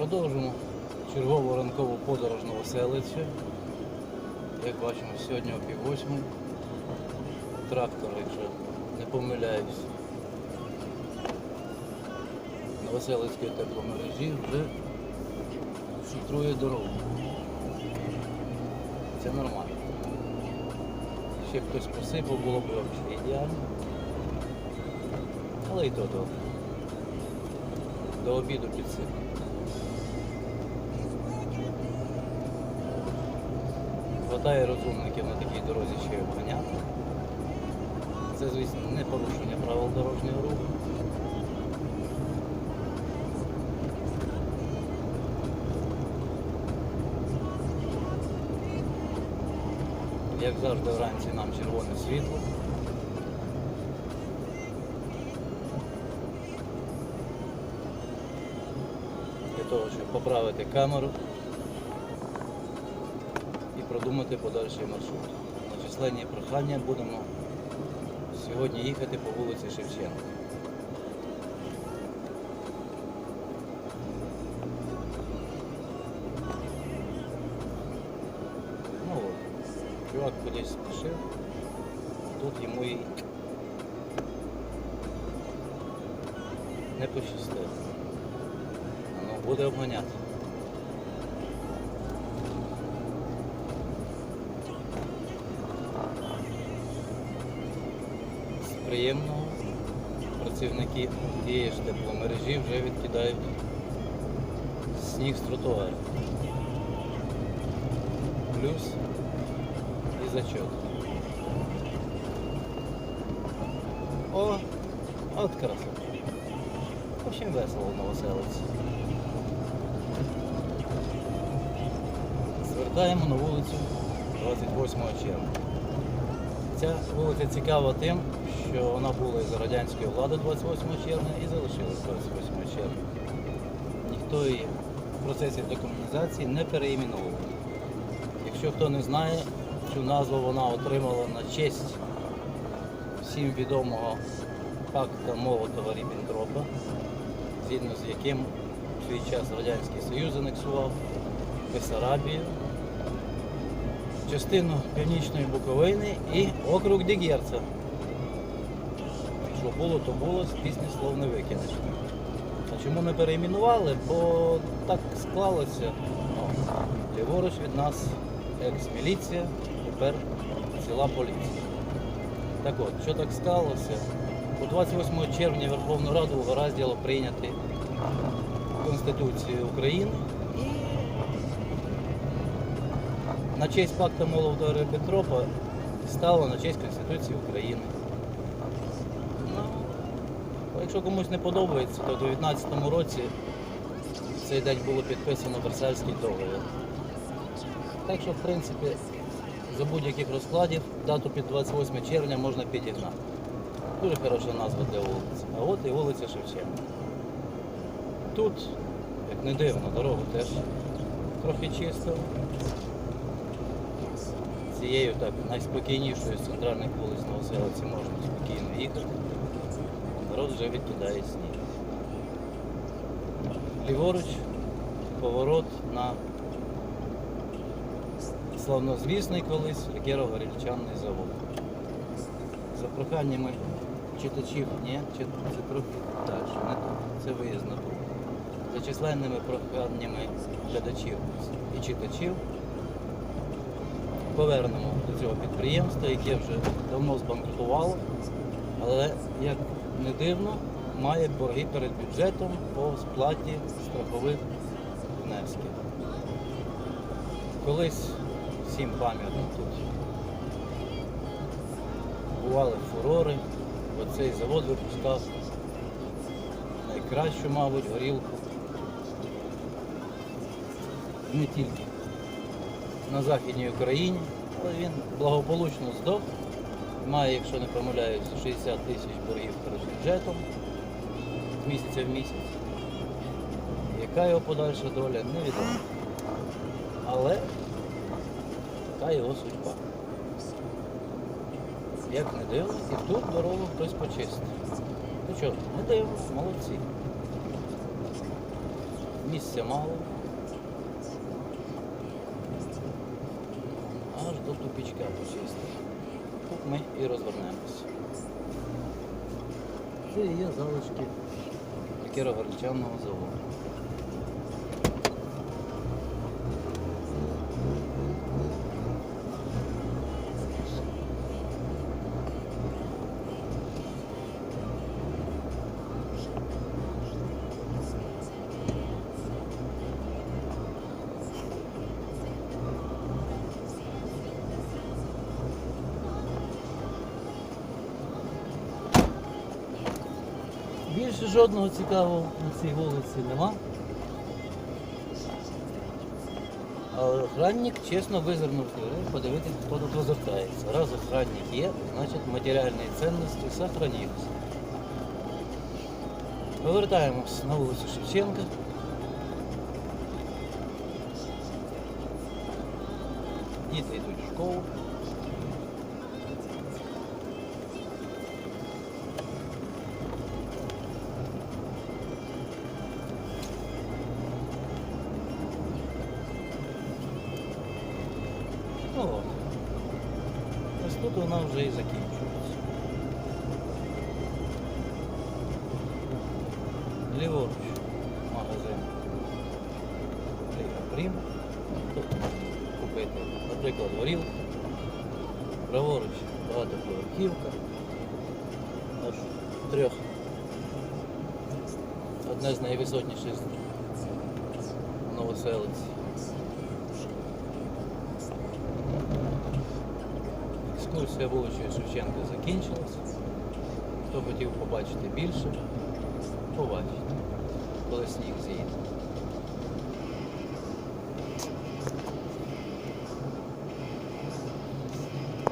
Продовжимо чергову ранкову подорож на Оселицю. Як бачимо, сьогодні о пів восьмої. Трактор, якщо не помиляюсь. На Веселицькій тепломережі вже шутрує дорогу. Це нормально. Ще хтось посипав, було б взагалі ідеально. Але і то добре. До обіду підсипав. Хватає розумників на такій дорозі ще й обганяти. Це, звісно, не порушення правил дорожнього руху. Як завжди вранці нам червоне світло. Для того, щоб поправити камеру продумати подальший маршрут. На численні прохання будемо сьогодні їхати по вулиці Шевченка. Ну от, чувак кудись спішив, тут йому і не пощастило. Ну, буде обганяти. З приємного працівники тієї ж тепломережі вже відкидають сніг з тротуару. Плюс і зачет. О, от краса. Очень весело Новоселиці. Звертаємо на вулицю 28 червня. Ця вулиця цікава тим, що вона була і за радянської влади 28 червня і залишилась 28 червня. Ніхто її в процесі декомунізації не переіменовував. Якщо хто не знає, цю назву вона отримала на честь всім відомого пакта Молотова Ріббентропа, згідно з яким в свій час Радянський Союз анексував Бесарабію, частину Північної Буковини і округ Дігерца. Що було, то було, з пісні слов не викинеш. Чому не перейменували? Бо так склалося. Ліворуч від нас екс-міліція, тепер ціла поліція. Так от, що так сталося? У 28 червня Верховну Раду угоразділо прийняти Конституцію України на честь пакта Молотова Ріббентропа стало на честь Конституції України. Ну, якщо комусь не подобається, то в 2019 році цей день було підписано Версальський договір. Так що, в принципі, за будь-яких розкладів дату під 28 червня можна підігнати. Дуже хороша назва для вулиці. А от і вулиця Шевченка. Тут, як не дивно, дорогу теж трохи чисто. Цією так найспокійнішою з центральних вулиць Новоселиці можна спокійно їхати. Народ вже відкидає сніг. Ліворуч поворот на славнозвісний колись Кірово-Горільчанний завод. За проханнями читачів, ні, чи це трохи далі, не тут, це виїзд тут. За численними проханнями глядачів і читачів повернемо до цього підприємства, яке вже давно збанкрутувало, але, як не дивно, має борги перед бюджетом по сплаті страхових внесків. Колись всім пам'ятно тут бували фурори, бо цей завод випускав найкращу, мабуть, горілку. Не тільки на Західній Україні, але він благополучно здох. Має, якщо не помиляюсь, 60 тисяч боргів перед бюджетом з місяця в місяць. Яка його подальша доля, невідомо. Але така його судьба. Як не дивно, і тут дорогу хтось почистив. Ну що, не дивно, молодці. Місця мало. Аж до тупічка почисти. Тут ми і розвернемося. Це є залишки Кіровоградчанного заводу. Більше жодного цікавого на цій вулиці нема. Але охранник чесно визирнув подивитися, хто тут розвертається. Раз охранник є, значить матеріальні цінності сохранилися. Повертаємось на вулицю Шевченка. Діти йдуть в школу. Ну. Ось тут вона вже і закінчується. Ліворуч магазин Прім. Тут купити, наприклад, горілку. Праворуч багатоповерхівка. Аж трьох. Одне з найвисотніших в Новоселиці. Екскурсія вулицею Шевченка закінчилася. Хто хотів побачити більше, побачить, коли сніг зійде.